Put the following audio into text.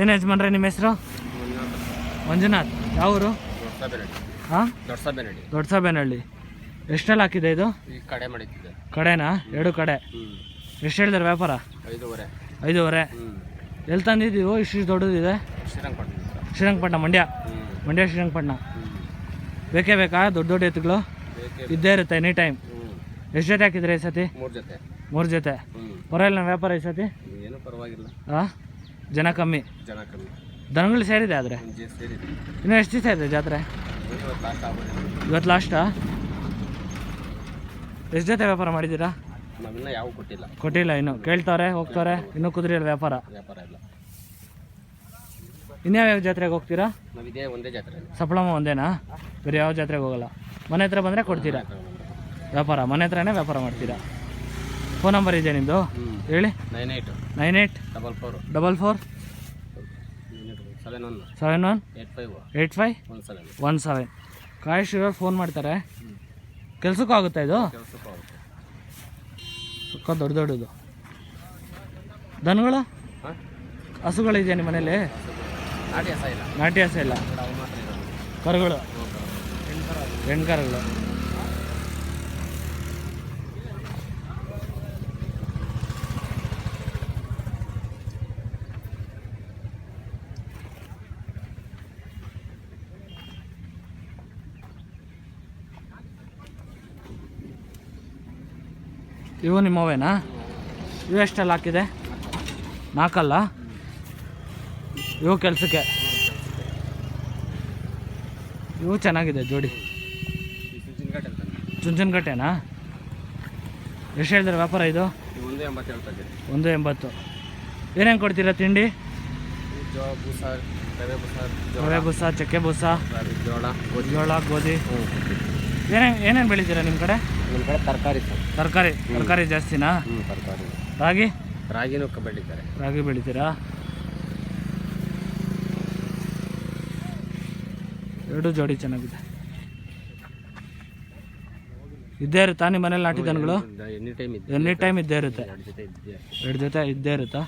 ಏನು ಯಜಮಾನ್ರೆ ನಿಮ್ಮ ಹೆಸರು? ಮಂಜುನಾಥ್. ಯಾವ ಊರು ಹಾಂ? ದೊಡ್ಡ ಸಾಬೇನಹಳ್ಳಿ ಎಷ್ಟೆಲ್ಲ ಹಾಕಿದೆ ಇದು? ಕಡೆ ಮಾಡಿದ್ದೆ ಕಡೆನಾ? ಎರಡು ಕಡೆ. ಎಷ್ಟು ಹೇಳಿದಾರೆ ವ್ಯಾಪಾರ? ಐದೂವರೆ. ಐದೂವರೆ. ಎಲ್ಲಿ ತಂದಿದ್ದೀವೋ? ಇಷ್ಟು ದೊಡ್ಡದಿದೆ. ಶ್ರೀರಂಗಪಟ್ಟಣ ಶ್ರೀರಂಗಪಟ್ಟಣ ಮಂಡ್ಯ. ಮಂಡ್ಯ ಶ್ರೀರಂಗಪಟ್ಟಣ ಬೇಕೇ ಬೇಕಾ? ದೊಡ್ಡ ದೊಡ್ಡ ಎತ್ತುಗಳು? ಇದ್ದೇ ಇರುತ್ತೆ ಎನಿ ಟೈಮ್. ಎಷ್ಟು ಜೊತೆ ಹಾಕಿದ್ರೆ ಈ ಸತಿ? ಮೂರು ಜೊತೆ. ಮೂರು ಜೊತೆ. ಪರವಾಗಿಲ್ಲ ವ್ಯಾಪಾರ ಈ ಸತಿ? ಏನು ಪರವಾಗಿಲ್ಲ. ಹಾಂ ಜನ ಕಮ್ಮಿ? ಜನ ಕಮ್ಮಿ. ದನಗಳು ಸೇರಿದೆ ಆದರೆ? ಸೇರಿದೆ. ಇನ್ನೂ ಎಷ್ಟು ದಿವಸ ಇದೆ ಜಾತ್ರೆ? ಇವತ್ತು ಲಾಸ್ಟ್ ಎಷ್ಟು ಜೊತೆ ವ್ಯಾಪಾರ ಮಾಡಿದ್ದೀರಾ? ನಾವಿನ್ನ ಯಾವ ಕೊಟ್ಟಿಲ್ಲ. ಕೊಟ್ಟಿಲ್ಲ ಇನ್ನು. ಕೇಳ್ತಾರೆ ಹೋಗ್ತಾರೆ ಇನ್ನು ಕುದುರೆಯಲ್ಲಿ ವ್ಯಾಪಾರ? ವ್ಯಾಪಾರ ಇಲ್ಲ. ಇನ್ಯಾವ್ಯಾವ ಜಾತ್ರೆಗೆ ಹೋಗ್ತೀರಾ? ನಾವು ಇದೇ ಒಂದೇ ಜಾತ್ರೆ ಸಪ್ಲಮ್ಮ ಒಂದೇನಾ? ಬೇರೆ ಯಾವ ಜಾತ್ರೆಗೆ ಹೋಗಲ್ಲ. ಮನೆ ಹತ್ರ ಬಂದರೆ ಕೊಡ್ತೀರಾ? ವ್ಯಾಪಾರ. ಮನೆ ಹತ್ರನೇ ವ್ಯಾಪಾರ ಮಾಡ್ತೀರಾ? ಫೋನ್ ನಂಬರ್ ಇದೆ ನಿಮ್ಮದು ಹೇಳಿ. Nine eight nine eight double four double four seven one seven one eight five eight five one seven one seven ಕಾಯಶ್ ಇರೋರು ಫೋನ್ ಮಾಡ್ತಾರೆ. ಕೆಲಸಕ್ಕೂ ಆಗುತ್ತಾ ಇದು? ಸುಖ ಸುಕ್ಕ ದೊಡ್ಡ ದೊಡ್ಡದು. ದನಗಳು? ಹಸುಗಳಿದೆಯಾ ನಿಮ್ಮ ಮನೇಲಿ? ನಾಟಿ ಹಸ ಇಲ್ಲ. ನಾಟಿ ಹಸು ಇಲ್ಲ. ಕರುಗಳು ಹೆಣ್ಣು ಇರೋದು. ಕರುಗಳು. ಎಂಟು ಇವು ನಿಮ್ಮವೇನಾ ಇವು ಎಷ್ಟೆಲ್ಲ ಹಾಕಿದೆ? ನಾಲ್ಕಲ್ಲ? ಇವು ಕೆಲಸಕ್ಕೆ? ಇವು ಚೆನ್ನಾಗಿದೆ ಜೋಡಿ. ಚುಂಚನಕಟ್ಟೆನಾ ಎಷ್ಟು ಹೇಳಿದ್ರೆ ವ್ಯಾಪಾರ ಇದು? ಒಂದು ಎಂಬತ್ತು. ಏನೇನು ಕೊಡ್ತೀರಾ ತಿಂಡಿ? ರವೆ ಬೂಸ ಚಕ್ಕೆ ಬೂಸ ಜೋಳ ಗೋಧಿ. ಜೋಳ ಗೋಧಿ. ಹ್ಞೂ ಏನೇನು ಏನೇನು ಬೆಳಿತೀರಾ ನಿಮ್ಮ ಕಡೆ? ನಿಮ್ಮ ಕಡೆ ತರಕಾರಿ ಸರ್. ತರಕಾರಿ ತರಕಾರಿ ಜಾಸ್ತಿನಾ? ಹ್ಞೂ ತರಕಾರಿ. ರಾಗಿ? ರಾಗಿನೂ ಕ ಬೆಳೀತಾರೆ ರಾಗಿ ಬೆಳಿತೀರಾ? ಎರಡು ಜೋಡಿ ಚೆನ್ನಾಗಿದೆ. ಇದ್ದೇ ಇರುತ್ತಾ ನಿಮ್ಮ ಮನೇಲಿ ನಾಟಿ ದನಗಳು? ಎನಿ ಟೈಮ್ ಇದೆ ಎನಿ ಟೈಮ್ ಇದ್ದೇ ಇರುತ್ತೆ. ಎರಡು ಜೊತೆ ಇದ್ದೇ ಎರಡು ಜೊತೆ ಇದ್ದೇ ಇರುತ್ತಾ?